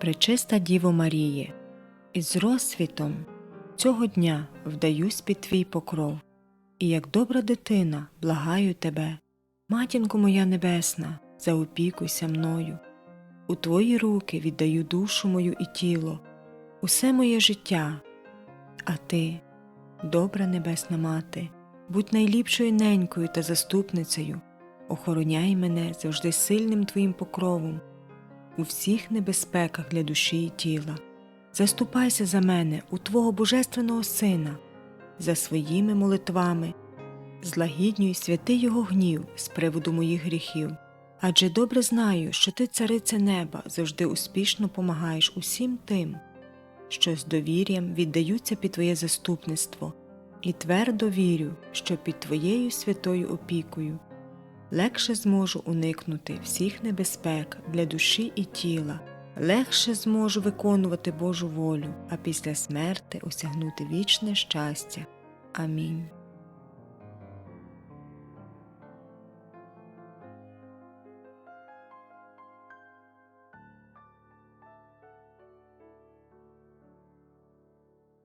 Пречиста Діво Маріє, із розсвітом цього дня вдаюсь під твій покров, і як добра дитина благаю тебе, матінко моя небесна, заопікуйся мною. У твої руки віддаю душу мою і тіло, усе моє життя, а ти, добра небесна мати, будь найліпшою ненькою та заступницею, охороняй мене завжди сильним твоїм покровом у всіх небезпеках для душі і тіла. Заступайся за мене у Твого Божественного Сина, за своїми молитвами, злагіднюй святий Його гнів з приводу моїх гріхів. Адже добре знаю, що ти, цариця неба, завжди успішно помагаєш усім тим, що з довір'ям віддаються під Твоє заступництво, і твердо вірю, що під Твоєю святою опікою легше зможу уникнути всіх небезпек для душі і тіла, легше зможу виконувати Божу волю, а після смерти осягнути вічне щастя. Амінь.